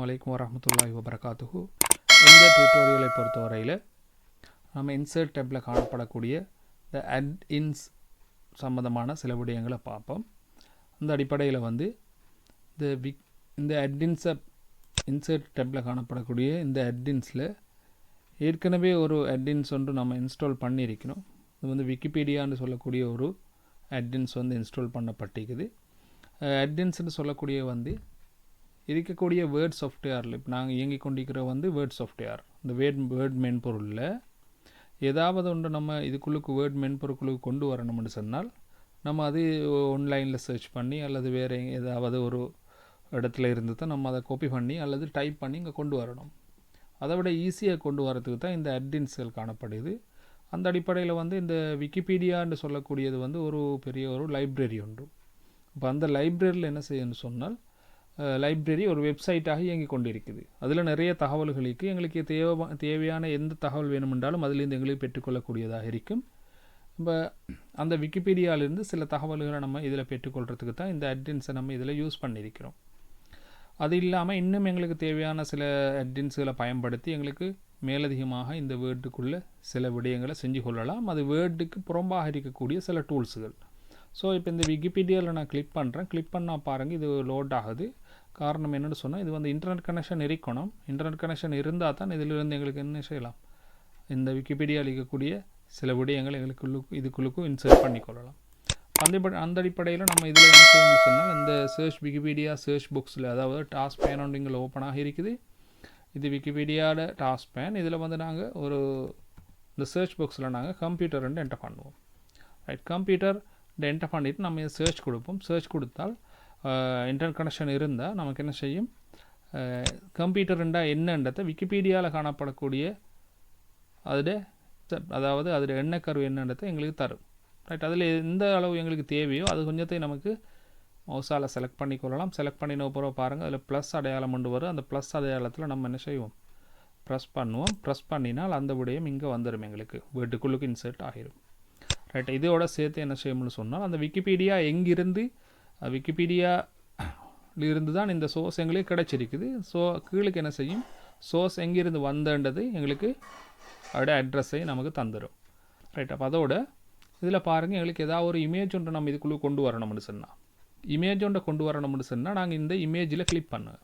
அஸ்ஸலாமு அலைக்கும் வரஹ்மத்துல்லாஹி வபரகாத்துஹு. இந்த டியூட்டோரியலை பொறுத்தவரையில் நம்ம இன்சர்ட் டேப்பில் காணப்படக்கூடிய இந்த அட் இன்ஸ் சம்மந்தமான சில விடயங்களை பார்ப்போம். அந்த அடிப்படையில் வந்து இந்த விக் இந்த அட்இன்ஸை இன்சர்ட் டேப்பில் காணப்படக்கூடிய இந்த அட்இன்ஸில் ஏற்கனவே ஒரு அட்இன்ஸ் ஒன்று நம்ம இன்ஸ்டால் பண்ணியிருக்கணும் இது வந்து விக்கிபீடியான்னு சொல்லக்கூடிய ஒரு அட்இன்ஸ் வந்து இன்ஸ்டால் பண்ணப்பட்டிருக்குது. அட்இன்ஸ்னு சொல்லக்கூடிய வந்து இருக்கக்கூடிய வேர்ட் சாஃப்ட்வேரில் இப்போ நாங்கள் இயங்கி கொண்டிருக்கிற வந்து வேர்ட் சாஃப்ட்வேர் இந்த வேர்ட் வேர்ட் மென்பொருளில் ஏதாவது ஒன்று நம்ம இதுக்குள்ளுக்கு வேர்ட் மென்பொருளுக்கு கொண்டு வரணும்னு சொன்னால் நம்ம அது ஆன்லைனில் சர்ச் பண்ணி அல்லது வேறு ஏதாவது ஒரு இடத்துல இருந்து தான் நம்ம அதை காப்பி பண்ணி அல்லது டைப் பண்ணி இங்கே கொண்டு வரணும். அதை விட ஈஸியாக கொண்டு வரதுக்கு தான் இந்த அட்டின்ஸ்கள் காணப்படுது. அந்த அடிப்படையில் வந்து இந்த விக்கிபீடியான்னு சொல்லக்கூடியது வந்து ஒரு பெரிய ஒரு லைப்ரரி உண்டு. இப்போ அந்த லைப்ரரியில் என்ன செய்யணும்னு சொன்னால் லைப்ரரி ஒரு வெப்சைட்டாக இயங்கி கொண்டிருக்குது. அதில் நிறைய தகவல்களுக்கு எங்களுக்கு தேவை தேவையான எந்த தகவல் வேணுமென்றாலும் அதிலிருந்து எங்களுக்கு பெற்றுக்கொள்ளக்கூடியதாக இருக்கும். இப்போ அந்த விக்கிபீடியாவிலிருந்து சில தகவல்களை நம்ம இதில் பெற்றுக்கொள்கிறதுக்கு தான் இந்த அட்ரின்ஸை நம்ம இதில் யூஸ் பண்ணியிருக்கிறோம். அது இல்லாமல் இன்னும் எங்களுக்கு தேவையான சில அட்ரின்ஸுகளை பயன்படுத்தி எங்களுக்கு மேலதிகமாக இந்த வேர்டுக்குள்ளே சில விடயங்களை செஞ்சு கொள்ளலாம். அது வேர்டுக்கு புறம்பாக இருக்கக்கூடிய சில டூல்ஸுகள் ஸோ இப்போ இந்த விக்கிபீடியாவில் நான் கிளிக் பண்ணுறேன் கிளிக் பண்ணால் பாருங்கள் இது லோட் ஆகுது. காரணம் என்னென்னு சொன்னால் இது வந்து இன்டர்நெட் கனெக்ஷன் இருக்கணும். இன்டர்நெட் கனெக்ஷன் இருந்தால் தான் இதிலிருந்து எங்களுக்கு என்ன செய்யலாம்? இந்த விக்கிபீடியாவில் இருக்கக்கூடிய சில விடயங்கள் எங்களுக்குள்ளு இதுக்குள்ளுக்கும் இன்சர்ட் பண்ணிக்கொள்ளலாம் அந்த அந்த அடிப்படையில் நம்ம இதில் என்ன செய்யணும்னு சொன்னால் இந்த சர்ச் விக்கிபீடியா சர்ச் புக்ஸில் அதாவது டாஸ்க் பேன் ஒன்று ஓப்பனாக இருக்குது. இது விக்கிபீடியாவில் டாஸ்க் பேன் இதில் வந்து நாங்கள் ஒரு இந்த சர்ச் புக்ஸில் நாங்கள் கம்ப்யூட்டர்ன்ட்டு என்டர் பண்ணுவோம். ரைட் கம்ப்யூட்டர் என்டர் பண்ணிவிட்டு நம்ம சர்ச் கொடுப்போம். சர்ச் கொடுத்தால் இன்டர்நெட் கனெக்ஷன் இருந்தால் நமக்கு என்ன செய்யும்? கம்ப்யூட்டர்ண்டா என்னன்றதை விக்கிபீடியாவில் காணப்படக்கூடிய அதில் அதாவது அதில் எண்ணக்கரு என்னன்றதை எங்களுக்கு தரும். ரைட் அதில் எந்த அளவு எங்களுக்கு தேவையோ அது கொஞ்சத்தை நமக்கு மவுசால் செலக்ட் பண்ணிக்கொள்ளலாம் செலக்ட் பண்ணின பிறகு பாருங்கள் அதில் ப்ளஸ் அடையாளம் கொண்டு வரும். அந்த ப்ளஸ் அடையாளத்தில் நம்ம என்ன செய்வோம்? ப்ரெஸ் பண்ணுவோம். ப்ரெஸ் பண்ணினால் அந்த விடயம் இங்கே வந்துடும் எங்களுக்கு. வீட்டுக்குள்ளுக்கு இன்சர்ட் ஆகிடும் ரைட் இதோட சேர்த்து என்ன செய்யணும்னு சொன்னால் அந்த விக்கிபீடியா எங்கிருந்து விக்கிபீடியாவிலிருந்து தான் இந்த சோர்ஸ் எங்களுக்கு கிடைச்சிருக்குது. ஸோ கீழுக்கு என்ன செய்யும்? சோர்ஸ் எங்கேருந்து வந்தன்றது எங்களுக்கு அதோட அட்ரஸை நமக்கு தந்துடும் ரைட் அப்போ அதோட இதில் பாருங்கள் எங்களுக்கு ஏதாவது ஒரு இமேஜ் ஒன்று நம்ம இதுக்குள்ளே கொண்டு வரணும்னு சொன்னால் இமேஜ் ஒன்றை கொண்டு வரணும்னு சொன்னால் நாங்கள் இந்த இமேஜில் கிளிக் பண்ணுவோம்.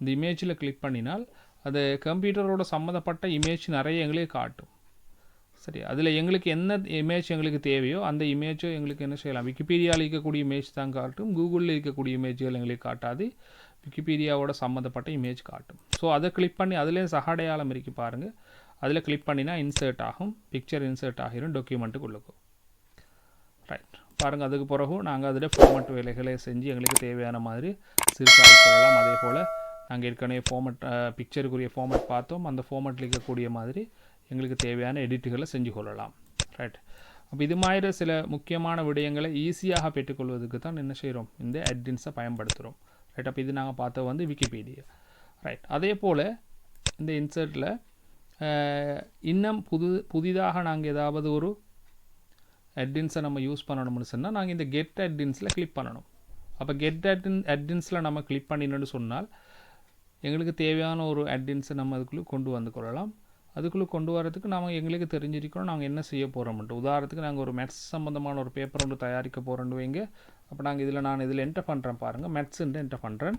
இந்த இமேஜில் கிளிக் பண்ணினால் அது கம்ப்யூட்டரோட சம்மந்தப்பட்ட இமேஜ் நிறைய எங்களுக்கு காட்டும். சரி அதில் எங்களுக்கு என்ன இமேஜ் எங்களுக்கு தேவையோ அந்த இமேஜை எங்களுக்கு என்ன செய்யலாம்? விக்கிபீடியாவில் இருக்கக்கூடிய இமேஜ் தான் காட்டும். கூகுளில் இருக்கக்கூடிய இமேஜ்கள் எங்களுக்கு காட்டாது. விக்கிபீடியாவோட சம்மந்தப்பட்ட இமேஜ் காட்டும். ஸோ அதை கிளிக் பண்ணி அதுலேயே சகடையாளம் இருக்கு பாருங்கள் அதில் கிளிக் பண்ணினா இன்சர்ட் ஆகும். பிக்சர் இன்சர்ட் ஆகிரும். டாக்குமெண்ட்டுக்குள்ளுக்கும் ரைட் பாருங்கள் அதுக்கு பிறகு நாங்கள் அதில் ஃபார்மட் வேலைகளை செஞ்சு எங்களுக்கு தேவையான மாதிரி சிறுசாகி கொள்ளலாம் அதே போல் நாங்கள் ஏற்கனவே ஃபார்மட் பிக்சருக்குரிய ஃபார்மட் பார்த்தோம். அந்த ஃபார்மட்டில் இருக்கக்கூடிய மாதிரி எங்களுக்கு தேவையான எடிட்டுகளை செஞ்சு கொள்ளலாம். ரைட் அப்போ இது மாதிரி சில முக்கியமான விடயங்களை ஈஸியாக பெற்றுக்கொள்வதற்கு தான் என்ன செய்கிறோம் இந்த அட்இன்ஸை பயன்படுத்துகிறோம் ரைட் அப்போ இது நாங்கள் பார்த்தது வந்து விக்கிபீடியா ரைட் அதே போல் இந்த இன்சர்ட்டில் இன்னும் புது புதிதாக நாங்கள் ஏதாவது ஒரு அட்இன்ஸை நம்ம யூஸ் பண்ணணும்னு சொன்னால் நாங்கள் இந்த கெட் அட்இன்ஸில் கிளிக் பண்ணணும். அப்போ கெட் அட்இன் அட்இன்ஸில் நம்ம கிளிக் பண்ணினோன்னு சொன்னால் எங்களுக்கு தேவையான ஒரு அட்இன்ஸை நம்ம அதுக்குள்ளே கொண்டு வந்து கொள்ளலாம். அதுக்குள்ளே கொண்டு வரதுக்கு நாம் எங்களுக்கு தெரிஞ்சிருக்கிறோம் நாங்கள் என்ன செய்ய போகிறோம்ட்டு உதாரணத்துக்கு நாங்கள் ஒரு மெட்ஸ் சம்மந்தமான ஒரு பேப்பர் ஒன்று தயாரிக்க போகிறோன்னு வைங்க. அப்போ நாங்கள் இதில் நான் இதில் என்டர் பண்ணுறேன் பாருங்கள் மெட்ஸுன்ட்டு என்டர் பண்ணுறேன்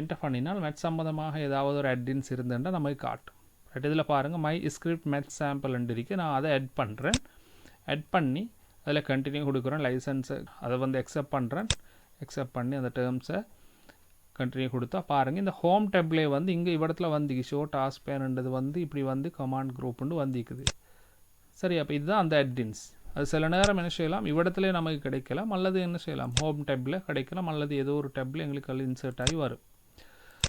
என்டர் பண்ணினால் மெட்ஸ் சம்மந்தமாக ஏதாவது ஒரு அட்டின்ஸ் இருந்துட்டால் நமக்கு காட்டும். ரைட் இதில் பாருங்கள் மை ஸ்கிரிப்ட் மெட்ஸ் சாம்பிள் இருக்குது நான் அதை ஆட் பண்ணுறேன் ஆட் பண்ணி அதில் கண்டினியூ கொடுக்குறேன். லைசன்ஸை அதை வந்து எக்ஸப்ட் பண்ணுறேன் எக்ஸப்ட் பண்ணி அந்த டேர்ம்ஸை கண்டினியூ கொடுத்தா பாருங்கள் இந்த ஹோம் டெப்லே வந்து இங்கே இவ்விடத்துல வந்துக்கு ஷோ டாஸ்க் பேனுன்றது வந்து இப்படி வந்து கமாண்ட் குரூப்னு வந்திக்குது. சரி அப்போ இதுதான் அந்த அட்இன்ஸ் அது சில நேரம் என்ன செய்யலாம்? இவ்விடத்துல நமக்கு கிடைக்கலாம். அல்லது என்ன செய்யலாம்? ஹோம் டேப்பில் கிடைக்கலாம். அல்லது ஏதோ ஒரு டேப்பில் எங்களுக்கு அது இன்சர்ட் ஆகி வரும்.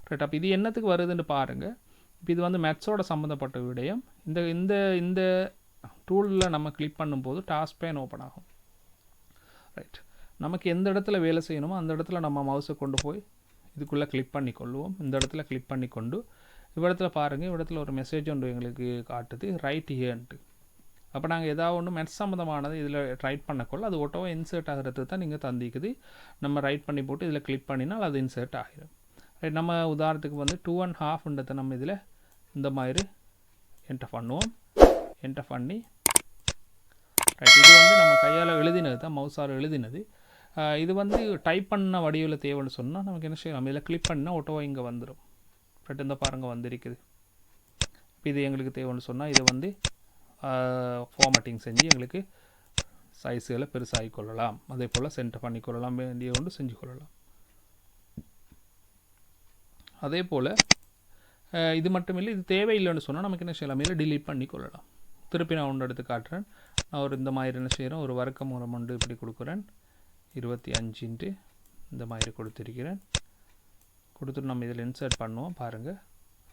ரைட் அப்போ இது என்னத்துக்கு வருதுன்னு பாருங்கள் இப்போ இது வந்து மேத்ஸோட சம்மந்தப்பட்ட விடயம். இந்த இந்த இந்த டூலில் நம்ம கிளிக் பண்ணும்போது டாஸ்க் பேன் ஓப்பன் ஆகும். ரைட் நமக்கு எந்த இடத்துல வேலை செய்யணுமோ அந்த இடத்துல நம்ம மவுஸை கொண்டு போய் இதுக்குள்ளே கிளிக் பண்ணி கொள்வோம் இந்த இடத்துல கிளிக் பண்ணி கொண்டு இவ்விடத்துல பாருங்கள் இவ்விடத்துல ஒரு மெசேஜ் ஒன்று எங்களுக்கு காட்டுது ரைட் ஹியர்ன்ட்டு அப்போ நாங்கள் ஏதாவது ஒன்று மெட் சம்மந்தமானது இதில் ரைட் பண்ணக்கொள்ள அது ஓட்டோவாக இன்சர்ட் ஆகிறதுக்கு தான் நீங்கள் தந்திக்குது. நம்ம ரைட் பண்ணி போட்டு இதில் கிளிக் பண்ணினால் அது இன்சர்ட் ஆகிடும் ரைட் நம்ம உதாரணத்துக்கு வந்து டூ அண்ட் ஹாஃப்ன்றதை நம்ம இதில் இந்த மாதிரி என்டர் பண்ணுவோம். என்டர் பண்ணி ரைட் இது வந்து நம்ம கையால் எழுதினது தான் மவுஸால் எழுதினது. இது வந்து டைப் பண்ண வடிவில் தேவைன்னு சொன்னால் நமக்கு என்ன செய்யலாம் இதில் கிளிக் பண்ணால் ஓட்டோவாக இங்கே வந்துடும் ரைட் இந்த பாருங்க வந்திருக்குது. இப்போ இது எங்களுக்கு தேவைன்னு சொன்னால் இதை வந்து ஃபார்மேட்டிங் செஞ்சு எங்களுக்கு சைஸுகளை பெருசாகி கொள்ளலாம். அதே போல் சென்டர் பண்ணிக்கொள்ளலாம் வேண்டிய ஒன்று செஞ்சு கொள்ளலாம். அதே போல் இது மட்டும் இல்லை இது தேவையில்லைன்னு சொன்னால் நமக்கு என்ன செய்யலாம்? இல்லை டிலீட் பண்ணி கொள்ளலாம். திருப்பி நான் ஒன்று எடுத்து காட்டுறேன். நான் ஒரு இந்த மாதிரி என்ன செய்கிறேன் ஒரு வர்க்க மூலம் ஒன்று இப்படி கொடுக்குறேன். இருபத்தி அஞ்சுன்ட்டு இந்த மாதிரி கொடுத்துருக்கிறேன். கொடுத்துட்டு நம்ம இதில் இன்சர்ட் பண்ணுவோம். பாருங்கள்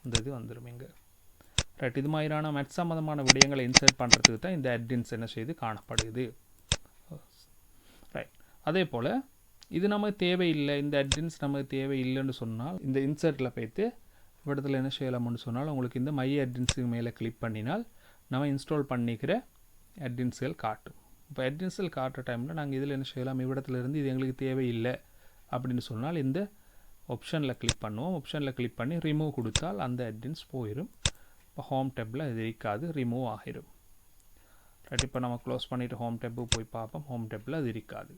இந்த இது வந்துடும் இங்கே. ரைட் இது மாதிரியான மெட் சம்மந்தமான விடயங்களை இன்சர்ட் பண்ணுறதுக்கு தான் இந்த அட்டின்ஸ் என்ன செய்து காணப்படுது. ரைட் அதே போல் இது நமக்கு தேவையில்லை. இந்த அட்டின்ஸ் நமக்கு தேவையில்லைன்னு சொன்னால் இந்த இன்சர்ட்டில் போய்த்து இடத்துல என்ன செய்யலாம்னு சொன்னால் உங்களுக்கு இந்த மை அட்டின்ஸுக்கு மேலே கிளிக் பண்ணினால் நம்ம இன்ஸ்டால் பண்ணிக்கிற அட்டின்ஸ்கள் காட்டும். இப்போ அட்டின்ஸ்கள் காட்டுற டைமில் நாங்கள் இதில் என்ன செய்யலாம்? இவ்விடத்துலேருந்து இது எங்களுக்கு தேவையில்லை அப்படின்னு சொன்னால் இந்த ஆப்ஷனில் கிளிக் பண்ணுவோம். ஆப்ஷனில் கிளிக் பண்ணி ரிமூவ் கொடுத்தால் அந்த அட்டின்ஸ் போயிடும் இப்போ ஹோம் டேப்பில் இது இருக்காது ரிமூவ் ஆகிரும். ரைட் இப்போ நம்ம க்ளோஸ் பண்ணிவிட்டு ஹோம் டேப்பு போய் பார்ப்போம். ஹோம் டேப்பில் அது இருக்காது.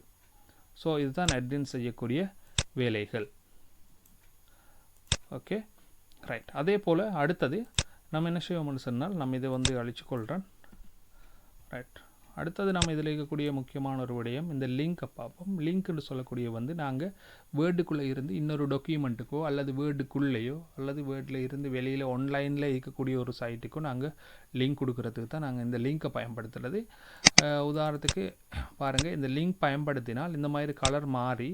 ஸோ இதுதான் அட்மின் செய்யக்கூடிய வேலைகள். ஓகே ரைட் அதே போல் அடுத்தது நம்ம என்ன செய்வோம்னு சொன்னால் நம்ம இதை வந்து அழிச்சு கொள்கிறேன் ரைட் அடுத்தது நம்ம இதில் இருக்கக்கூடிய முக்கியமான ஒரு விடயம் இந்த லிங்க்கை பார்ப்போம். லிங்க்னு சொல்லக்கூடிய வந்து நாங்கள் வேர்டுக்குள்ளே இருந்து இன்னொரு டாக்குமெண்ட்டுக்கோ அல்லது வேர்டுக்குள்ளேயோ அல்லது வேர்டில் இருந்து வெளியில் ஆன்லைனில் இருக்கக்கூடிய ஒரு சைட்டுக்கோ நாங்கள் லிங்க் கொடுக்கறதுக்கு தான் நாங்கள் இந்த லிங்க்கை பயன்படுத்துறது. உதாரணத்துக்கு பாருங்கள் இந்த லிங்க் பயன்படுத்தினால் இந்த மாதிரி கலர் மாறி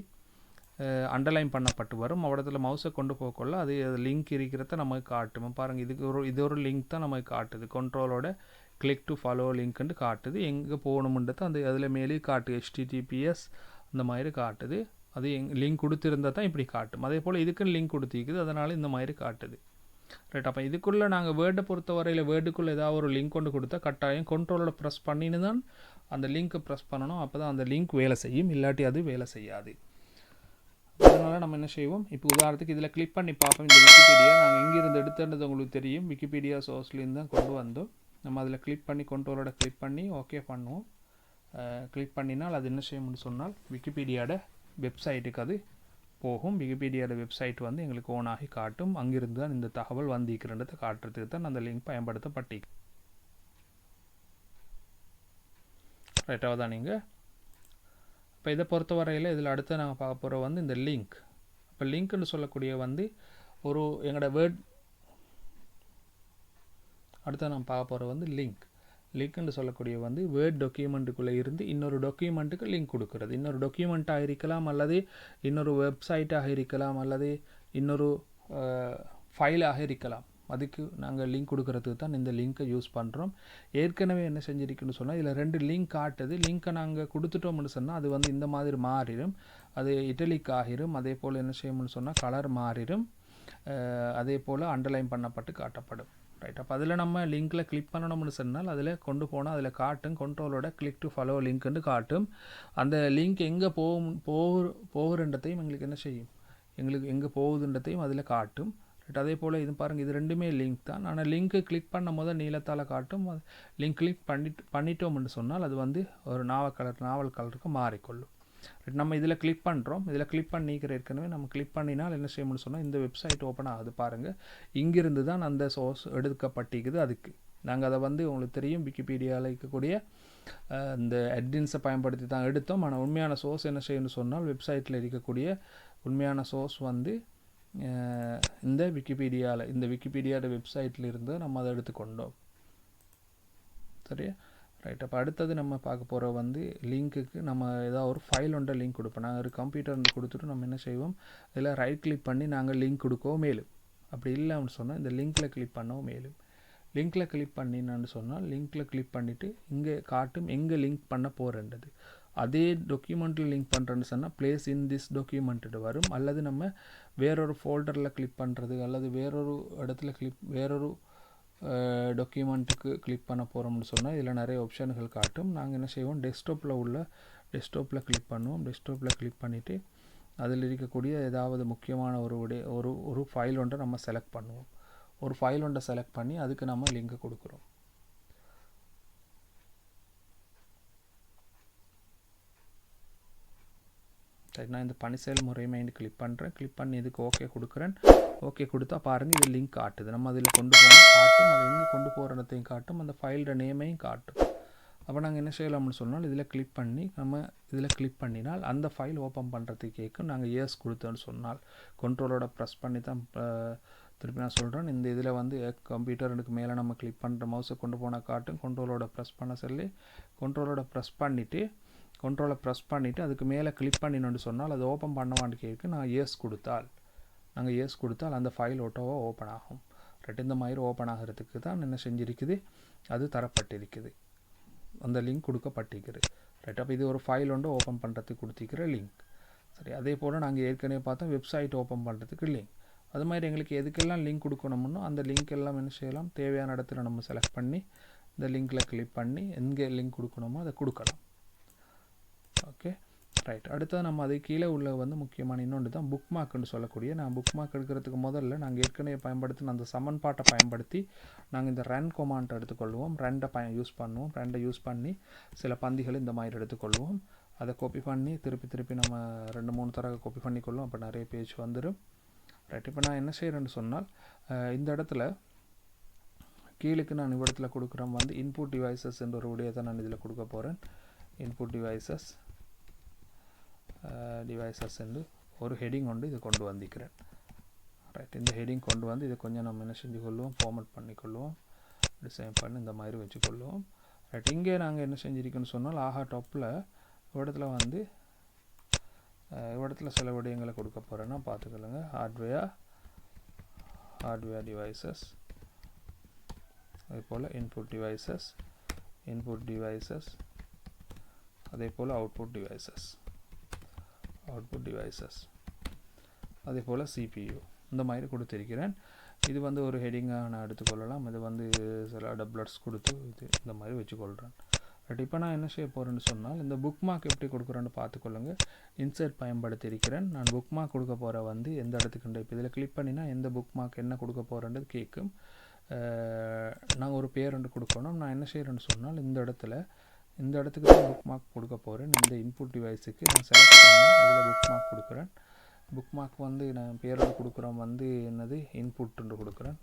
அண்டர்லைன் பண்ணப்பட்டு வரும். அவடத்தில் மவுஸை கொண்டு போகக்குள்ள அது லிங்க் இருக்கிறத நமக்கு காட்டும் பாருங்கள் இதுக்கு ஒரு இது ஒரு லிங்க் தான் நமக்கு காட்டுது. கண்ட்ரோலோட கிளிக் டு ஃபாலோ லிங்க்னு காட்டுது. எங்கே போகணுமுன்றது அந்த அதில் மேலே காட்டு. ஹெச்டிடிபிஎஸ் அந்த மாதிரி காட்டுது. அது எங் லிங்க் கொடுத்துருந்தா தான் இப்படி காட்டும். அதே போல் இதுக்குன்னு லிங்க் கொடுத்துக்குது அதனால் இந்த மாதிரி காட்டுது. ரைட் அப்போ இதுக்குள்ளே நாங்கள் வேர்டை பொறுத்த வரையில் வேர்டுக்குள்ளே ஏதாவது ஒரு லிங்க் கொண்டு கொடுத்தா கட்டாயம் கண்ட்ரோலோட ப்ரெஸ் பண்ணின்னு தான் அந்த லிங்க்கை ப்ரெஸ் பண்ணணும். அப்போ தான் அந்த லிங்க் வேலை செய்யும். இல்லாட்டி அது வேலை செய்யாது. அதனால் நம்ம என்ன செய்வோம்? இப்போ உதாரணத்துக்கு இதில் கிளிக் பண்ணி பார்ப்போம். இந்த விக்கிபீடியா நாங்கள் எங்கேருந்து எடுத்துன்றது உங்களுக்கு தெரியும். விக்கிபீடியா சோர்ஸ்லேருந்து தான் கொண்டு வந்தோம். நம்ம அதில் கிளிக் பண்ணி கொண்டோரோட கிளிக் பண்ணி ஓகே பண்ணுவோம். கிளிக் பண்ணினால் அது என்ன செய்யும்னு சொன்னால் விக்கிபீடியாவோட வெப்சைட்டுக்கு அது போகும். விக்கிபீடியாவோட வெப்சைட் வந்து எங்களுக்கு ஓன் ஆகி காட்டும். அங்கிருந்து தான் இந்த தகவல் வந்திருக்கிறன்றதை காட்டுறதுக்கு தான் அந்த லிங்க் பயன்படுத்தப்பட்டி ரைட்டாக தான் நீங்கள் இப்போ இதை பொறுத்தவரையில் இதில் அடுத்து நாங்கள் பார்க்க போகிற வந்து இந்த லிங்க் இப்போ லிங்க்னு சொல்லக்கூடிய வந்து ஒரு எங்களோட வேர்ட் அடுத்து நான் பார்க்க போகிற வந்து லிங்க் லிங்க்னு சொல்லக்கூடிய வந்து வேர்ட் டாக்குமெண்ட்டுக்குள்ளே இருந்து இன்னொரு டாக்குமெண்ட்டுக்கு லிங்க் கொடுக்குறது. இன்னொரு டாக்குமெண்ட்டாக இருக்கலாம் அல்லது இன்னொரு வெப்சைட்டாக இருக்கலாம் அல்லது இன்னொரு ஃபைலாக இருக்கலாம். அதுக்கு நாங்கள் லிங்க் கொடுக்கறதுக்கு தான் இந்த லிங்க்கை யூஸ் பண்ணுறோம் ஏற்கனவே என்ன செஞ்சிருக்குன்னு சொன்னால் இதில் ரெண்டு லிங்க் காட்டுது. லிங்க்கை நாங்கள் கொடுத்துட்டோம்னு சொன்னால் அது வந்து இந்த மாதிரி மாறிடும். அது இட்டலிக் ஆகிரும். அதே போல் என்ன செய்யும்னு சொன்னால் கலர் மாறிடும். அதே போல் அண்டர்லைன் பண்ணப்பட்டு காட்டப்படும். ரைட் அப்போ அதில் நம்ம லிங்க்கில் கிளிக் பண்ணணும்னு சொன்னால் அதில் கொண்டு போனால் அதில் காட்டும் கண்ட்ரோலோட கிளிக் டு ஃபாலோ லிங்க்னு காட்டும். அந்த லிங்க் எங்கே போகும் போகிற போகிறன்றதையும் எங்களுக்கு என்ன செய்யும்? எங்களுக்கு எங்கே போகுதுன்றதையும் அதில் காட்டும். ரைட் அதே போல் இது பாருங்கள் இது ரெண்டுமே லிங்க் தான். ஆனால் லிங்க்கு கிளிக் பண்ணும் போது நீளத்தால் காட்டும். லிங்க் கிளிக் பண்ணிட்டு பண்ணிட்டோம்னு சொன்னால் அது வந்து ஒரு நாவல் கலர் நாவல் கலருக்கு மாறிக்கொள்ளும். நம்ம இதில் கிளிக் பண்ணுறோம் இதில் கிளிக் பண்ணிக்கிற ஏற்கனவே நம்ம கிளிக் பண்ணினால் என்ன செய்யணும்னு சொன்னால் இந்த வெப்சைட் ஓப்பன் ஆகுது பாருங்கள் இங்கிருந்து தான் அந்த சோர்ஸ் எடுக்கப்பட்டிருக்குது அதுக்கு. நாங்கள் அதை வந்து உங்களுக்கு தெரியும் விக்கிபீடியாவில் இருக்கக்கூடிய இந்த அட்மின்ஸை பயன்படுத்தி தான் எடுத்தோம். ஆனால் உண்மையான சோர்ஸ் என்ன செய்யணும்னு சொன்னால் வெப்சைட்டில் இருக்கக்கூடிய உண்மையான சோர்ஸ் வந்து இந்த விக்கிபீடியாவில் இந்த விக்கிபீடியாவோட வெப்சைட்டில் இருந்து நம்ம அதை எடுத்துக்கொண்டோம். சரியா? ரைட் அப்போ அடுத்தது நம்ம பார்க்க போகிற வந்து லிங்க்குக்கு நம்ம ஏதாவது ஒரு ஃபைல் ஒன்றை லிங்க் கொடுப்போம். நாங்கள் ஒரு கம்ப்யூட்டர் வந்து கொடுத்துட்டு நம்ம என்ன செய்வோம்? இதில் ரைட் கிளிக் பண்ணி நாங்கள் லிங்க் கொடுக்கவும் மேலும் அப்படி இல்லை அப்படின்னு சொன்னால் இந்த லிங்க்கில் கிளிக் பண்ணவும் மேலும் லிங்க்கில் கிளிக் பண்ணினான்னு சொன்னால் லிங்க்கில் கிளிக் பண்ணிவிட்டு இங்கே காட்டும் எங்கே லிங்க் பண்ண போகிறன்றது அதே டாக்குமெண்ட்டில் லிங்க் பண்ணுறேன்னு சொன்னால் பிளேஸ் இன் திஸ் டாக்குமெண்ட்டு வரும். அல்லது நம்ம வேறொரு ஃபோல்டரில் கிளிக் பண்ணுறது அல்லது வேறொரு இடத்துல கிளிக் வேறொரு டாக்குமெண்ட்டுக்கு கிளிக் பண்ண போகிறோம்னு சொன்னால் இதில் நிறைய ஆப்ஷன்கள் காட்டும். நாங்கள் என்ன செய்வோம் டெஸ்க்டாப்பில் உள்ள டெஸ்க்டாப்பில் கிளிக் பண்ணுவோம். டெஸ்க்டாப்பில் கிளிக் பண்ணிவிட்டு அதில் இருக்கக்கூடிய ஏதாவது முக்கியமான ஒரு உடைய ஒரு ஒரு ஃபைல் ஒன்றை நம்ம செலக்ட் பண்ணுவோம். ஒரு ஃபைல் ஒன்றை செலக்ட் பண்ணி அதுக்கு நம்ம லிங்க் கொடுக்குறோம். சரி நான் இந்த பணி செயல்முறை மைண்டு கிளிக் பண்ணுறேன் கிளிக் பண்ணி இதுக்கு ஓகே கொடுக்குறேன். ஓகே கொடுத்தா பாருங்கள் இது லிங்க் காட்டுது. நம்ம அதில் கொண்டு போனால் காட்டும் அதை எங்கே கொண்டு போகிற இடத்தையும் காட்டும் அந்த ஃபைலோட நேமையும் காட்டும். அப்போ நாங்கள் என்ன செய்யலாம்னு சொன்னால் இதில் கிளிக் பண்ணி நம்ம இதில் கிளிக் பண்ணினால் அந்த ஃபைல் ஓப்பன் பண்ணுறதுக்கு கேட்கும். நாங்கள் ஏஸ் கொடுத்தோன்னு சொன்னால் கண்ட்ரோலோட ப்ரெஸ் பண்ணி தான் திருப்பி நான் சொல்கிறேன் இந்த இதில் வந்து கம்ப்யூட்டருக்கு மேலே நம்ம கிளிக் பண்ணுற மவுஸை கொண்டு போனால் காட்டும். கண்ட்ரோலோட ப்ரெஸ் பண்ண சொல்லி கண்ட்ரோலோட ப்ரெஸ் பண்ணிவிட்டு கண்ட்ரோலை ப்ரெஸ் பண்ணிவிட்டு அதுக்கு மேலே கிளிக் பண்ணினோன்னு சொன்னால் அது ஓப்பன் பண்ணவான்னு கேட்கு நான் ஏஸ் கொடுத்தால். நாங்கள் ஏஸ் கொடுத்தால் அந்த ஃபைல் ஓட்டோவாக ஓப்பன் ஆகும். ரைட் இந்த மாதிரி ஓப்பன் ஆகிறதுக்கு தான் என்ன செஞ்சிருக்குது? அது தரப்பட்டிருக்குது. அந்த லிங்க் கொடுக்கப்பட்டிருக்குது. ரைட் அப்போ இது ஒரு ஃபைல் ஒன்று ஓப்பன் பண்ணுறதுக்கு கொடுத்திருக்கிற லிங்க் சரி அதே போல் நாங்கள் ஏற்கனவே பார்த்தோம் வெப்சைட் ஓப்பன் பண்ணுறதுக்கு லிங்க் அது மாதிரி எங்களுக்கு எதுக்கெல்லாம் லிங்க் கொடுக்கணும்னோ அந்த லிங்க் எல்லாம் என்ன செய்யலாம்? தேவையான இடத்துல நம்ம செலக்ட் பண்ணி இந்த லிங்க்கில் கிளிக் பண்ணி எங்கே லிங்க் கொடுக்கணுமோ அதை கொடுக்கலாம். ரைட் அடுத்தது நம்ம அது கீழே உள்ள வந்து முக்கியமான இன்னொன்று தான் புக் மார்க்குன்னு சொல்லக்கூடிய நான் புக் மார்க் எடுக்கிறதுக்கு முதல்ல நாங்கள் ஏற்கனவே பயன்படுத்தின அந்த சமன்பாட்டை பயன்படுத்தி நாங்கள் இந்த ரன் கொமாண்ட் எடுத்துக்கொள்வோம். ரெண்டை பய யூஸ் பண்ணுவோம். ரெண்டை யூஸ் பண்ணி சில பந்திகள் இந்த மாதிரி எடுத்துக்கொள்வோம். அதை காப்பி பண்ணி திருப்பி திருப்பி நம்ம ரெண்டு மூணு தடவை கோப்பி பண்ணிக்கொள்வோம் அப்போ நிறைய பேஜ் வந்துடும் ரைட் இப்போ நான் என்ன செய்கிறேன்னு சொன்னால் இந்த இடத்துல கீழுக்கு நான் இவ்விடத்தில் கொடுக்குறேன் வந்து இன்புட் டிவைசஸ் என்ற ஒரு விடயத்தை நான் இதில் கொடுக்க போகிறேன் இன்புட் டிவைசஸ் டிவைசஸ் என்று ஒரு ஹெடிங் கொண்டு இதை கொண்டு வந்திக்கிறேன் ரைட் இந்த ஹெடிங் கொண்டு வந்து இதை கொஞ்சம் நம்ம என்ன செஞ்சு கொள்வோம் ஃபார்மட் பண்ணிக்கொள்வோம் டிசைன் பண்ணி இந்த மாதிரி வச்சுக்கொள்வோம் ரைட் இங்கே நாங்கள் என்ன செஞ்சுருக்கோன்னு சொன்னால் ஆஹா டாப்பில் இடத்துல வந்து இடத்துல சில விடயங்களை கொடுக்க போகிறேன்னா பார்த்துக்கலங்க ஹார்ட்வேர் ஹார்ட்வேர் டிவைசஸ் அதே போல் இன்புட் டிவைசஸ் இன்புட் டிவைசஸ் அதே போல் அவுட்புட் டிவைசஸ் அவுட்புட் டிவைசஸ் அதே போல் சிபியு இந்த மாதிரி கொடுத்திருக்கிறேன். இது வந்து ஒரு ஹெடிங்காக நான் எடுத்துக்கொள்ளலாம் இது வந்து சில டப்ளட்ஸ் கொடுத்து இது இந்த மாதிரி வச்சுக்கொள்கிறேன் பட் இப்போ நான் என்ன செய்ய போகிறேன்னு சொன்னால் இந்த புக் மார்க் எப்படி கொடுக்குறேன்னு பார்த்துக்கொள்ளுங்க இன்சர்ட் பயன்படுத்தியிருக்கிறேன். நான் புக் மார்க் கொடுக்க போகிற வந்து எந்த இடத்துக்குண்டு இப்போ இதில் கிளிக் பண்ணினா எந்த புக் மார்க் என்ன கொடுக்க போகிறேன்றது கேட்கும். நாங்கள் ஒரு பேர் கொடுக்கணும். நான் என்ன செய்கிறேன்னு சொன்னால் இந்த இடத்துல இந்த இடத்துக்கு தான் புக் மார்க் கொடுக்க போகிறேன் இந்த இன்புட் டிவைஸுக்கு நான் செலக்ட் பண்ணி அதில் புக் மார்க் கொடுக்குறேன். புக் மார்க் வந்து நான் பேரோட கொடுக்குறோம் வந்து என்னது? இன்புட்டுன்னு கொடுக்குறேன்.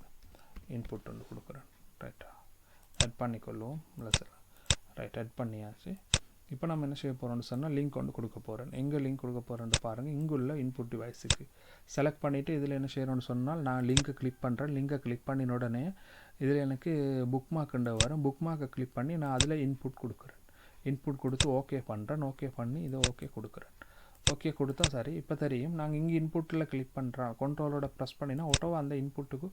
இன்புட்டுன்னு கொடுக்குறேன். ரைட்டா ஆட் பண்ணிக்கொள்வோம். இல்லை சார் ரைட் ஆட் பண்ணியாச்சு. இப்போ நம்ம என்ன செய்ய போகிறோம்னு சொன்னால் லிங்க் ஒன்று கொடுக்க போகிறேன் எங்கே லிங்க் கொடுக்க போகிறேன்னு பாருங்கள் இங்குள்ள இன்புட் டிவைஸுக்கு செலக்ட் பண்ணிவிட்டு இதில் என்ன செய்கிறோன்னு சொன்னால் நான் லிங்க்கை கிளிக் பண்ணுறேன் லிங்கை கிளிக் பண்ணின உடனே இதில் எனக்கு புக் மார்க்குன்ற வரும். புக் மார்க்கை கிளிக் பண்ணி நான் அதில் இன்புட் கொடுக்குறேன். இன்புட் கொடுத்து ஓகே பண்ணுறேன் ஓகே பண்ணி இதை ஓகே கொடுக்குறேன். ஓகே கொடுத்தா சரி இப்போ தெரியும். நாங்கள் இங்கே இன்புட்டில் கிளிக் பண்ணுறோம் கண்ட்ரோலோட ப்ரெஸ் பண்ணினா ஒட்டோவா அந்த இன்புட்டுக்கு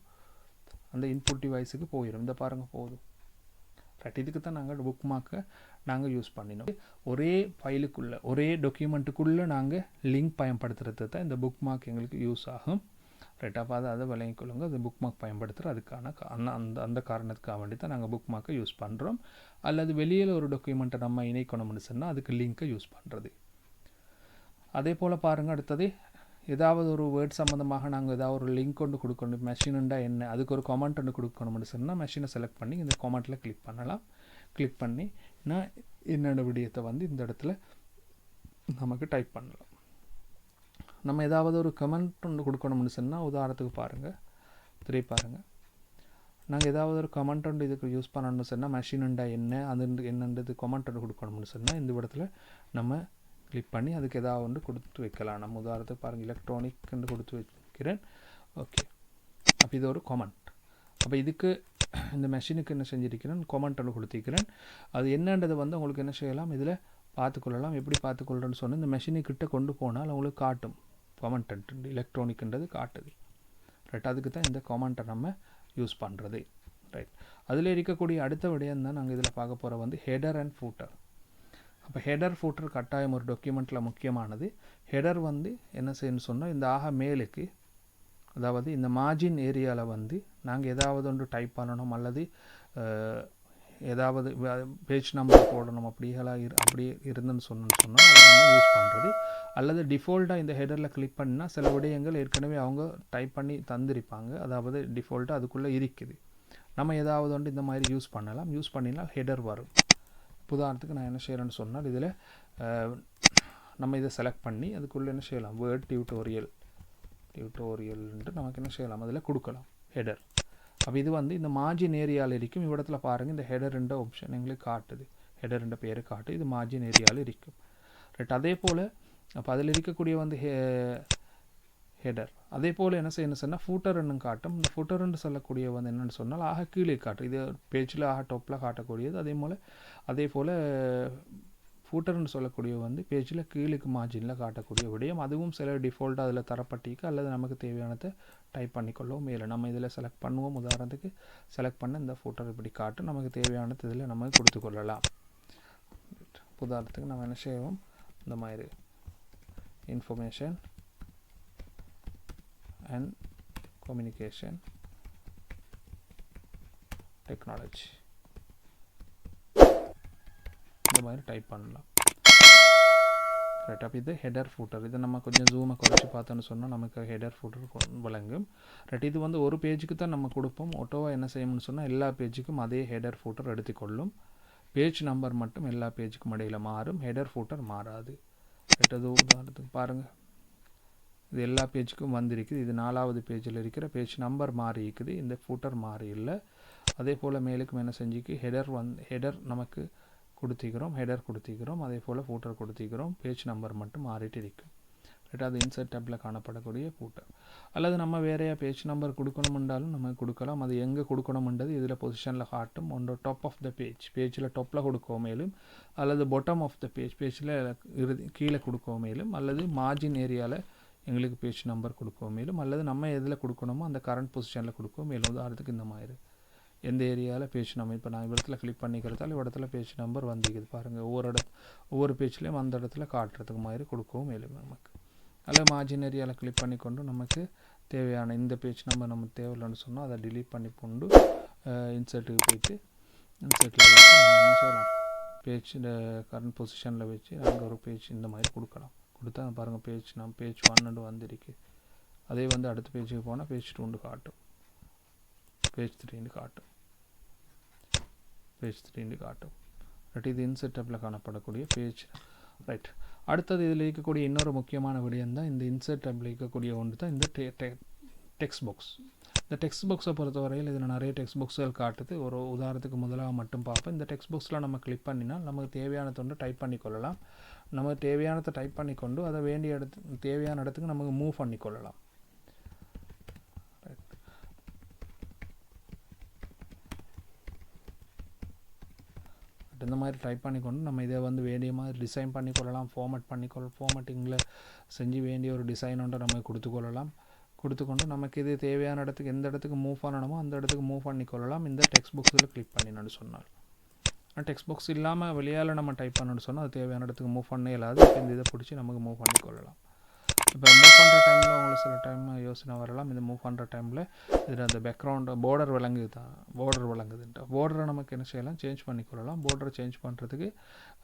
அந்த இன்புட் டிவைஸுக்கு போயிடும் இந்த பாருங்கள் போதும். ரைட் இதுக்கு தான் நாங்கள் புக் மார்க்கை நாங்கள் யூஸ் பண்ணினோம். ஒரே ஃபைலுக்குள்ளே ஒரே டாக்குமெண்ட்டுக்குள்ளே நாங்கள் லிங்க் பயன்படுத்துறது தான் இந்த புக் மார்க் எங்களுக்கு யூஸ் ஆகும். ரைட் அப்போ அதை அதை விளங்கிக் கொள்ளுங்க. அது புக் மார்க் பயன்படுத்துகிற அதுக்கான அந்த அந்த அந்த காரணத்துக்காக வேண்டி தான் நாங்கள் புக் மார்க்கை யூஸ் பண்ணுறோம் அல்லது வெளியில் ஒரு டாக்குமெண்ட்டை நம்ம இணைக்கணும்னு சொன்னால் அதுக்கு லிங்க்கை யூஸ் பண்ணுறது அதே போல் பாருங்கள் அடுத்தது ஏதாவது ஒரு வேர்ட் சம்மந்தமாக நாங்கள் ஏதாவது ஒரு லிங்க் கொண்டு கொடுக்கணும். மெஷினுண்டா என்ன? அதுக்கு ஒரு கமெண்ட் ஒன்று கொடுக்கணும்னு சொன்னால் மெஷினை செலக்ட் பண்ணி இந்த கமெண்ட்டில் கிளிக் பண்ணலாம். கிளிக் பண்ணி நான் என்னோடய விடயத்தை வந்து இந்த இடத்துல நமக்கு டைப் பண்ணலாம். நம்ம ஏதாவது ஒரு கமெண்ட் ஒன்று கொடுக்கணும்னு சொன்னால் உதாரணத்துக்கு பாருங்கள் திரை பாருங்கள் நாங்கள் ஏதாவது ஒரு கமெண்ட் ஒன்று இதுக்கு யூஸ் பண்ணணும்னு சொன்னால் மெஷினுண்டா என்ன அது என்னன்றது கமெண்ட் ஒன்று கொடுக்கணும்னு சொன்னால் இந்த இடத்துல நம்ம கிளிக் பண்ணி அதுக்கு ஏதாவது ஒன்று கொடுத்து வைக்கலாம். நம்ம உதாரணத்துக்கு பாருங்கள் எலக்ட்ரானிக்னு கொடுத்து வைக்கிறேன். ஓகே அப்போ இது ஒரு கமெண்ட் அப்போ இதுக்கு இந்த மெஷினுக்கு என்ன செஞ்சிருக்கிறேன்? கமெண்ட் ஒன்று கொடுத்திருக்கிறேன். அது என்னன்றது வந்து உங்களுக்கு என்ன செய்யலாம்? இதில் பார்த்துக்கொள்ளலாம். எப்படி பார்த்துக்கொள்கிறேன்னு சொன்னால் இந்த மெஷினுக்கிட்ட கொண்டு போனால் உங்களுக்கு காட்டும். கொமெண்ட் எலக்ட்ரானிக்ன்றது காட்டுது. ரைட் அதுக்கு தான் இந்த கொமெண்ட்டை நம்ம யூஸ் பண்ணுறது ரைட் அதில் இருக்கக்கூடிய அடுத்த விடயம் தான் நாங்கள் இதில் பார்க்க போகிற வந்து ஹெடர் அண்ட் ஃபூட்டர் அப்போ ஹெடர் ஃபூட்டர் கட்டாயம் ஒரு டாக்குமெண்ட்டில் முக்கியமானது. ஹெடர் வந்து என்ன செய்யணும்னு சொன்னால் இந்த ஆக மேலுக்கு அதாவது இந்த மார்ஜின் ஏரியாவில் வந்து நாங்கள் ஏதாவது ஒன்று டைப் பண்ணணும் அல்லது ஏதாவது பேஜ் நம்பர் போடணும் அப்படியெல்லாம் இரு அப்படி இருந்துன்னு சொன்னோன்னு சொன்னால் அதை நம்ம யூஸ் பண்ணுறது அல்லது டிஃபால்ட்டாக இந்த ஹெடரில் கிளிக் பண்ணால் சில விடயங்கள் ஏற்கனவே அவங்க டைப் பண்ணி தந்திருப்பாங்க. அதாவது டிஃபால்ட்டாக அதுக்குள்ளே இருக்குது. நம்ம ஏதாவது வந்து இந்த மாதிரி யூஸ் பண்ணலாம். யூஸ் பண்ணினால் ஹெடர் வரும். உதாரணத்துக்கு நான் என்ன செய்கிறேன்னு சொன்னால் இதில் நம்ம இதை செலக்ட் பண்ணி அதுக்குள்ளே என்ன செய்யலாம்? வேர்ட் டியூட்டோரியல் டியூட்டோரியல்ன்ட்டு நமக்கு என்ன செய்யலாம்? அதில் கொடுக்கலாம் ஹெடர் அப்போ இது வந்து இந்த மார்ஜின் ஏரியாவில் இருக்கும். இவ்விடத்துல பாருங்கள் இந்த ஹெடர்ன்ற ஆப்ஷன் எங்களுக்கு காட்டுது. ஹெடர்ன்ற பேர் காட்டு. இது மார்ஜின் ஏரியாவில் இருக்கும். ரைட் அதே போல் அப்போ அதில் இருக்கக்கூடிய வந்து ஹே ஹெடர். அதே போல் என்ன செய்யணும் சொன்னால் ஃபூட்டர்னு காட்டும். இந்த ஃபூட்டர்னு சொல்லக்கூடிய வந்து என்னென்னு சொன்னால் ஆக கீழே காட்டும் இது பேஜில் ஆக டாப்பில் காட்டக்கூடியது. அதே போல் அதே போல் ஃபூட்டர்னு சொல்லக்கூடிய வந்து பேஜில் கீழுக்கு மார்ஜினில் காட்டக்கூடிய விடயம் அதுவும் சில டிஃபால்ட்டாக அதில் தரப்பட்டிருக்கு. அல்லது நமக்கு தேவையானதை டைப் பண்ணிக்கொள்ளவும் இல்லை நம்ம இதில் செலக்ட் பண்ணுவோம். உதாரணத்துக்கு செலக்ட் பண்ண இந்த ஃபோட்டோ இப்படி காட்டும். நமக்கு தேவையானது இதில் நம்ம கொடுத்துக்கொள்ளலாம் உதாரணத்துக்கு நம்ம என்ன செய்வோம்? இந்த மாதிரி இன்ஃபர்மேஷன் அண்ட் கம்யூனிகேஷன் டெக்னாலஜி இந்த மாதிரி டைப் பண்ணலாம். ரைட் அப்போ இது ஹெடர் ஃபூட்டர் இதை நம்ம கொஞ்சம் ஜூமை குறைச்சி பார்த்தோன்னு சொன்னால் நமக்கு ஹெடர் ஃபூட்டர் விளங்கும். ரைட் இது வந்து ஒரு பேஜுக்கு தான் நம்ம கொடுப்போம். ஒட்டோவாக என்ன செய்யணும்னு சொன்னால் எல்லா பேஜுக்கும் அதே ஹெடர் ஃபூட்டர் எடுத்துக்கொள்ளும். பேஜ் நம்பர் மட்டும் எல்லா பேஜுக்கும் இடையில் மாறும். ஹெடர் ஃபூட்டர் மாறாது. கெட்டதோ உதாரணத்துக்கு பாருங்கள் இது எல்லா பேஜுக்கும் வந்திருக்குது. இது நாலாவது பேஜில் இருக்கிற பேஜ் நம்பர் மாறி இருக்குது இந்த ஃபூட்டர் மாறி இல்லை. அதே போல் மேலுக்கும் என்ன செஞ்சுக்கு ஹெடர் வந் ஹெடர் நமக்கு கொடுத்திக்கிறோம் ஹெடர் கொடுத்திக்கிறோம் அதே போல் ஃபூட்டர் கொடுத்திக்கிறோம் பேஜ் நம்பர் மட்டும் மாறிட்டு இருக்கும் ரெண்டாவது அது இன்சர்ட் டேப்பில் காணப்படக்கூடிய ஃபூட்டர் அல்லது நம்ம வேறையாக பேஜ் நம்பர் கொடுக்கணுமென்றாலும் நம்ம கொடுக்கலாம். அது எங்கே கொடுக்கணுமென்றது இதில் பொசிஷனில் காட்டும். ஒன்று டாப் ஆஃப் த பேஜ் பேஜில் டாப்பில் கொடுக்கவும் மேலும் அல்லது பாட்டம் ஆஃப் த பேஜ் பேஜில் இறுதி கீழே கொடுக்கவும் மேலும் அல்லது மார்ஜின் ஏரியாவில் எங்களுக்கு பேஜ் நம்பர் கொடுக்கவும் மேலும் அல்லது நம்ம எதில் கொடுக்கணுமோ அந்த கரண்ட் பொசிஷனில் கொடுக்கவும் மேலும். உதாரணத்துக்கு இந்த மாதிரி. எந்த ஏரியாவில் பேஜ் நம்பர் இப்போ நான் இடத்துல கிளிக் பண்ணிக்கிறதால இடத்துல பேஜ் நம்பர் வந்துக்குது பாருங்கள் ஒவ்வொரு இட ஒவ்வொரு பேஜ்லேயும் அந்த இடத்துல காட்டுறதுக்கு மாதிரி கொடுக்கவும் மேலும் நமக்கு. அல்லது மார்ஜின் ஏரியாவில் கிளிக் பண்ணிக்கொண்டு நமக்கு தேவையான இந்த பேஜ் நம்ம நமக்கு தேவையில்லைன்னு சொன்னால் அதை டிலீட் பண்ணி கொண்டு இன்சர்ட்டுக்கு போயிட்டு இன்சர்ட்டில் வச்சு நம்ம செய்யலாம்? பேஜ் கரண்ட் பொசிஷனில் வச்சு அங்கே ஒரு பேஜ் இந்த மாதிரி கொடுக்கலாம். கொடுத்தா பாருங்கள் பேஜ் நம்ம பேஜ் ஒன்னு வந்திருக்கு. அதே வந்து அடுத்த பேஜுக்கு போனால் பேஜ் டூண்டு காட்டும். பேஜ் த்ரீன்னு காட்டும். பேஜ் த்ரீன்னு காட்டும். ரைட் இது இன்செட்டப்பில் காணப்படக்கூடிய பேஜ் ரைட் அடுத்தது இதில் இருக்கக்கூடிய இன்னொரு முக்கியமான விடயம் தான் இந்த இன்சர்ட் டேப்பில் இருக்கக்கூடிய ஒன்று தான் இந்த டெக்ஸ்ட் புக்ஸ் இந்த டெக்ஸ்ட் புக்ஸை பொறுத்தவரையில் இதில் நிறைய டெக்ஸ்ட் புக்ஸ்கள் காட்டுது. ஒரு உதாரணத்துக்கு முதலாக மட்டும் பார்ப்போம். இந்த டெக்ஸ்ட் புக்ஸில் நம்ம கிளிக் பண்ணினால் நமக்கு தேவையானது ஒன்று டைப் பண்ணிக்கொள்ளலாம் நமக்கு தேவையானதை டைப் பண்ணிக்கொண்டு அதை வேண்டிய இடத்து தேவையான இடத்துக்கு நமக்கு மூவ் பண்ணிக்கொள்ளலாம் இந்த மாதிரி டைப் பண்ணிக்கொண்டு நம்ம இதை வந்து வேண்டிய மாதிரி டிசைன் பண்ணிக்கொள்ளலாம். ஃபார்மேட் பண்ணிக்கொள்ள ஃபார்மேட்டிங்கில் செஞ்சு வேண்டிய ஒரு டிசைன் ஒன்றை நம்ம கொடுத்துக்கொள்ளலாம் கொடுத்துக்கொண்டு நமக்கு இது தேவையான இடத்துக்கு எந்த இடத்துக்கு மூவ் பண்ணணுமோ அந்த இடத்துக்கு மூவ் பண்ணிக்கொள்ளலாம். இந்த டெக்ஸ்ட் புக்ஸில் கிளிக் பண்ணினு சொன்னால் டெக்ஸ்ட் புக்ஸ் இல்லாமல் வெளியால் நம்ம டைப் பண்ணணும்னு சொன்னால் அது தேவையான இடத்துக்கு மூவ் பண்ணே இல்லாது இந்த இதை பிடிச்சி நமக்கு மூவ் பண்ணிக்கொள்ளலாம். இப்போ மூவ் பண்ணுற டைமில் உங்களுக்கு சில டைம் யோசனை வரலாம். இந்த மூவ் பண்ணுற டைமில் இதில் அந்த பேக்ரவுண்டு பார்டர் விளங்குது? தான் பார்டர் விளங்குதுன்ட்டு பார்டரை நமக்கு என்ன செய்யலாம்? சேஞ்ச் பண்ணிக்கொள்ளலாம் பார்டரை சேஞ்ச் பண்ணுறதுக்கு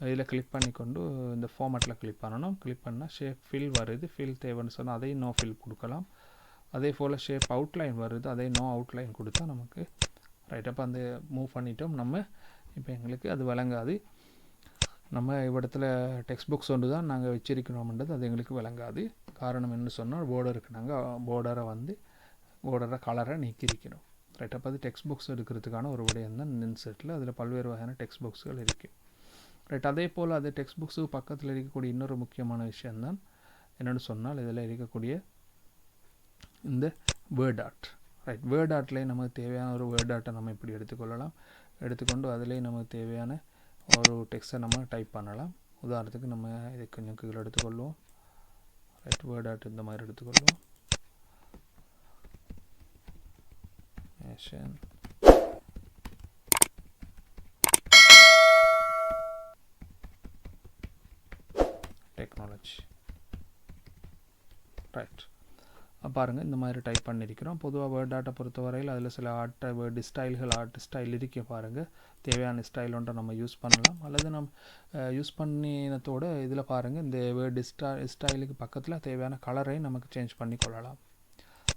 இதில் கிளிக் பண்ணிக்கொண்டு இந்த ஃபார்மேட்டில் கிளிக் பண்ணணும். கிளிக் பண்ணால் ஷேப் ஃபில் வருது. ஃபில் தேவைன்னு சொன்னால் அதையும் நோ ஃபில் கொடுக்கலாம். அதே போல் ஷேப் அவுட்லைன் வருது. அதே நோ அவுட்லைன் கொடுத்தா நமக்கு ரைட் அப்போ அந்த மூவ் பண்ணிட்டோம். நம்ம இப்போ எங்களுக்கு அது விளங்காது. நம்ம இவ்விடத்தில் டெக்ஸ்ட் புக்ஸ் ஒன்று தான் நாங்கள் வச்சிருக்கிறோம்ன்றது அது எங்களுக்கு விளங்காது. காரணம் என்ன சொன்னால் போர்டருக்கு நாங்கள் போர்டரை வந்து போர்டரை கலரை நீக்கியிருக்கிறோம். ரைட் அப்போ அது டெக்ஸ்ட் புக்ஸ் எடுக்கிறதுக்கான ஒரு விடயம் தான் இன்செட்டில் அதில் பல்வேறு வகையான டெக்ஸ்ட் புக்ஸ்கள் இருக்குது ரைட் அதே போல் அது டெக்ஸ்ட் புக்ஸுக்கு பக்கத்தில் இருக்கக்கூடிய இன்னொரு முக்கியமான விஷயந்தான் என்னென்னு சொன்னால் இதில் இருக்கக்கூடிய இந்த வேர்ட் ஆர்ட் ரைட் வேர்ட் ஆர்ட்லேயே நமக்கு தேவையான ஒரு வேர்ட் ஆர்ட்டை நம்ம இப்படி எடுத்துக்கொள்ளலாம். எடுத்துக்கொண்டு அதிலே நமக்கு தேவையான ஒரு டெக்ஸ்ட்டை நம்ம டைப் பண்ணலாம் உதாரணத்துக்கு நம்ம இதை கொஞ்சம் கீழே எடுத்துக்கொள்வோம் ரைட் வேர்ட் ஆர்ட் இந்த மாதிரி எடுத்துக்கொள்வோம் நேஷன் டெக்னாலஜி ரைட் பாருங்கள் இந்த மாதிரி டைப் பண்ணியிருக்கிறோம் பொதுவாக வேர்ட் ஆட்டை பொறுத்தவரையில் அதில் சில ஆர்ட்டை வேர்டு ஸ்டைல்கள் ஆர்ட் ஸ்டைல் இருக்க பாருங்கள் தேவையான ஸ்டைல் ஒன்றை நம்ம யூஸ் பண்ணலாம். அல்லது நம் யூஸ் பண்ணினத்தோடு இதில் பாருங்கள் இந்த வேர்டு ஸ்டா ஸ்டைலுக்கு பக்கத்தில் தேவையான கலரை நமக்கு சேஞ்ச் பண்ணி கொள்ளலாம்.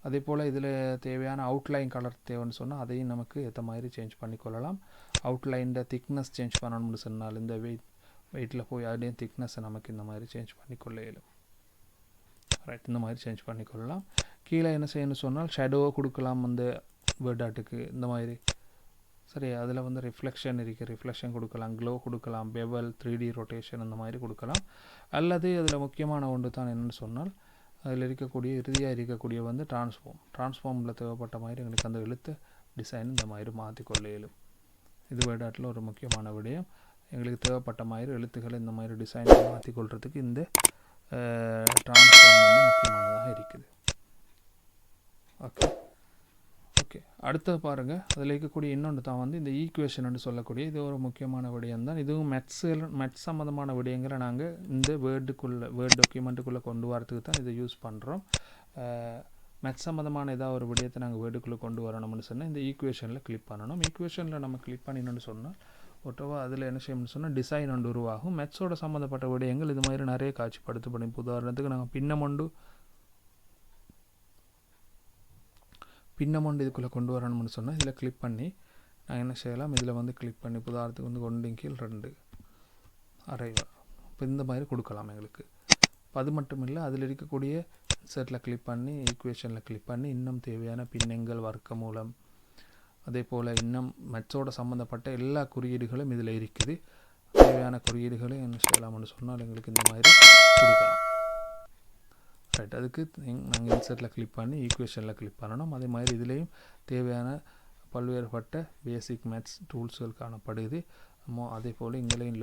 அதே போல் இதில் தேவையான அவுட்லைன் கலர் தேவைன்னு சொன்னால் அதையும் நமக்கு ஏற்ற மாதிரி சேஞ்ச் பண்ணி கொள்ளலாம். அவுட்லைனில் திக்னஸ் சேஞ்ச் பண்ணணும்னு சொன்னால் இந்த வெயிட் வெயிட்டில் போய் அதையும் திக்னஸை நமக்கு இந்த மாதிரி சேஞ்ச் பண்ணி கொள்ள இயலும். ரைட் இந்த மாதிரி சேஞ்ச் பண்ணிக்கொள்ளலாம். கீழே என்ன செய்யணும்னு சொன்னால் ஷேடோவை கொடுக்கலாம் வந்து வேர்ட் ஆர்ட்டுக்கு இந்த மாதிரி. சரி அதில் வந்து ரிஃப்ளெக்ஷன் இருக்குது ரிஃப்ளெக்ஷன் கொடுக்கலாம் க்ளோ கொடுக்கலாம் பெவல் த்ரீ டி ரொட்டேஷன் அந்த மாதிரி கொடுக்கலாம். அல்லது அதில் முக்கியமான ஒன்று தான் என்னென்னு சொன்னால் அதில் இருக்கக்கூடிய இறுதியாக இருக்கக்கூடிய வந்து டிரான்ஸ்ஃபார்ம் டிரான்ஸ்ஃபார்மில் தேவைப்பட்ட மாதிரி எங்களுக்கு அந்த எழுத்து டிசைன் இந்த மாதிரி மாற்றிக்கொள்ள இயலும். இது வேர்ட் ஒரு முக்கியமான விடயம். எங்களுக்கு தேவைப்பட்ட மாதிரி எழுத்துக்களை இந்த மாதிரி டிசைன் மாற்றிக்கொள்கிறதுக்கு இந்த டிரான்ஸ்ஃபார்ம் வந்து முக்கியமானதாக இருக்குது. ஓகே ஓகே அடுத்தது பாருங்கள் அதில் இருக்கக்கூடிய இன்னொன்று தான் வந்து இந்த ஈக்குவேஷன் சொல்லக்கூடிய இது ஒரு முக்கியமான விடயம் தான். இதுவும் மெட்ஸு மெட்ஸ் சம்மந்தமான விடயங்களை நாங்கள் இந்த வேர்டுக்குள்ளே வேர்ட் டாக்குமெண்ட்டுக்குள்ளே கொண்டு வரத்துக்கு தான் இதை யூஸ் பண்ணுறோம் மெட்ஸ் சம்மந்தமான ஏதாவது ஒரு விடயத்தை நாங்கள் வேர்டுக்குள்ளே கொண்டு வரணும்னு சொன்னால் இந்த ஈக்குவேஷனில் கிளிக் பண்ணணும். ஈக்குவேஷனில் நம்ம கிளிக் பண்ணினோன்னு சொன்னால் ஒட்டவா அதில் என்ன செய்யணும்னு சொன்னால் டிசைன் ஒன்று உருவாகும். மெட்ஸோட சம்மந்தப்பட்ட விடயங்கள் இது மாதிரி நிறைய காட்சிப்படுத்தப்படும். உதாரணத்துக்கு நாங்கள் பின்னமொண்டு பின்னமொண்டு இதுக்குள்ளே கொண்டு வரணும்னு சொன்னால் இதில் கிளிக் பண்ணி நான் என்ன செய்யலாம்? இதில் வந்து கிளிக் பண்ணி உதாரணத்துக்கு வந்து ஒன்றின் கீழ் ரெண்டு அரைவா இப்போ இந்த மாதிரி கொடுக்கலாம் எங்களுக்கு. இப்போ அது மட்டும் இல்லை அதில் இருக்கக்கூடிய செட்டில் கிளிக் பண்ணி ஈக்குவேஷனில் கிளிக் பண்ணி இன்னும் தேவையான பின்னங்கள் வர்க்க மூலம் அதே போல் இன்னும் மெட்ஸோட சம்மந்தப்பட்ட எல்லா குறியீடுகளும் இதில் இருக்குது. தேவையான குறியீடுகளை என்ன செய்யலாம்னு சொன்னால் எங்களுக்கு இந்த மாதிரி கொடுக்கலாம். ரைட் அதுக்கு நாங்கள் இன்சர்ட்டில் கிளிக் பண்ணி ஈக்குவேஷனில் கிளிக் பண்ணணும். அதே மாதிரி இதுலேயும் தேவையான பல்வேறுபட்ட பேசிக் மேத்ஸ் டூல்ஸ்கள் காணப்படுது. அதே போல் இங்கேயும்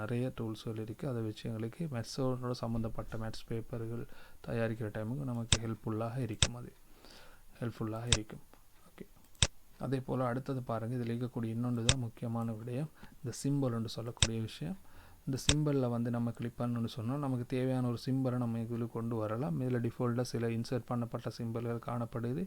நிறைய டூல்ஸ்கள் இருக்குது. அதை வச்சு எங்களுக்கு மேத்ஸோட சம்மந்தப்பட்ட மேத்ஸ் பேப்பர்கள் தயாரிக்கிற டைமுக்கு நமக்கு ஹெல்ப்ஃபுல்லாக இருக்கும் அது. ஹெல்ப்ஃபுல்லாக இருக்கும். அதே போல் அடுத்தது பாருங்கள் இதில் இருக்கக்கூடிய இன்னொன்று தான் முக்கியமான விடயம். இந்த சிம்பிள் என்று சொல்லக்கூடிய விஷயம். இந்த சிம்பிளில் வந்து நம்ம கிளிக் பண்ணணும்னு சொன்னால் நமக்கு தேவையான ஒரு சிம்பிளை நம்ம இதில் கொண்டு வரலாம். இதில் டிஃபால்ட்டாக சில இன்சர்ட் பண்ணப்பட்ட சிம்பிள்கள் காணப்படுது.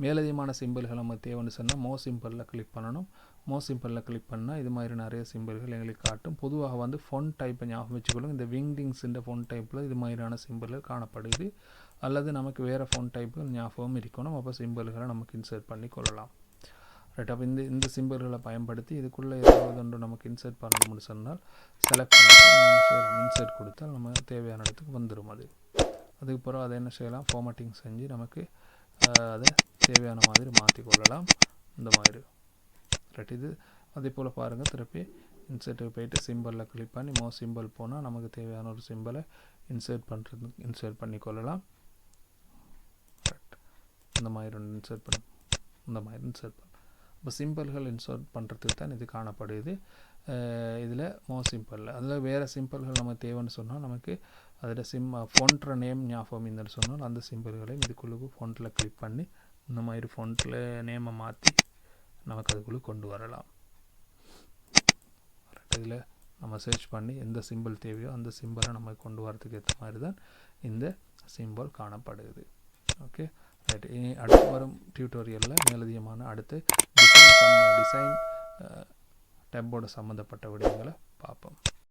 மேலதிகமான சிம்பிள்கள் நம்ம தேவைன்னு சொன்னால் மோ சிம்பிளில் கிளிக் பண்ணணும். மோ சிம்பிளில் கிளிக் பண்ணால் இது மாதிரி நிறைய சிம்பிள்கள் எங்களுக்கு காட்டும். பொதுவாக வந்து ஃபோன் டைப்பை ஞாபகம் வச்சுக்கொள்ளுங்க. இந்த விங்டிங்ஸுன்ற ஃபோன் டைப்பில் இது மாதிரியான சிம்பிள்கள் காணப்படுது. அல்லது நமக்கு வேறு ஃபோன் டைப்புகள் ஞாபகம் இருக்கணும். அப்போ சிம்பிள்களை நமக்கு இன்சர்ட் பண்ணி கொள்ளலாம். ரைட் அப்போ இந்த இந்த சிம்பிள்களை பயன்படுத்தி இதுக்குள்ளே ஏதாவது ஒன்று நமக்கு இன்சர்ட் பண்ணணும்னு சொன்னால் செலக்ட் பண்ணிட்டு நம்ம இன்சர்ட் கொடுத்தால் நம்ம தேவையான இடத்துக்கு வந்துடும் அது. அதுக்கு பிறகு அதை என்ன செய்யலாம்? ஃபார்மேட்டிங் செஞ்சு நமக்கு அதை தேவையான மாதிரி மாற்றி கொள்ளலாம் இந்த மாதிரி. ரைட் இது அதே போல் பாருங்கள் திருப்பி இன்சர்ட்டுக்கு போயிட்டு சிம்பிளில் கிளிக் பண்ணி மோ சிம்பிள் போனால் நமக்கு தேவையான ஒரு சிம்பிளை இன்சர்ட் பண்ணுறது இன்சர்ட் பண்ணி கொள்ளலாம் ரைட் இந்த மாதிரி ஒன்று இன்சர்ட் பண்ண இந்த மாதிரி இன்சர்ட் பண்ண. இப்போ சிம்பிள்கள் இன்சர்ட் பண்ணுறதுக்கு தான் இது காணப்படுது. இதில் மோ சிம்பிளில் அதில் வேறு சிம்பிள்கள் நம்ம தேவைன்னு சொன்னால் நமக்கு அதில் சிம் ஃபொண்ட்ற நேம் ஞாபகம் இருந்துன்னு சொன்னால் அந்த சிம்பிள்களையும் இதுக்குள்ளுக்கு ஃபொண்ட்டில் கிளிக் பண்ணி இந்த மாதிரி ஃபொண்ட்டில் நேமை மாற்றி நமக்கு அதுக்குள்ளே கொண்டு வரலாம். இதில் நம்ம சர்ச் பண்ணி எந்த சிம்பிள் தேவையோ அந்த சிம்பிளை நம்ம கொண்டு வரதுக்கு ஏற்ற மாதிரி தான் இந்த சிம்பிள் காணப்படுது. ஓகே ரைட் இனி அடுத்து வரும் டியூட்டோரியலில் மேலதிகமான அடுத்து நம்ம டிசைன் டெம்போட சம்மந்தப்பட்ட விடயங்களை பார்ப்போம்.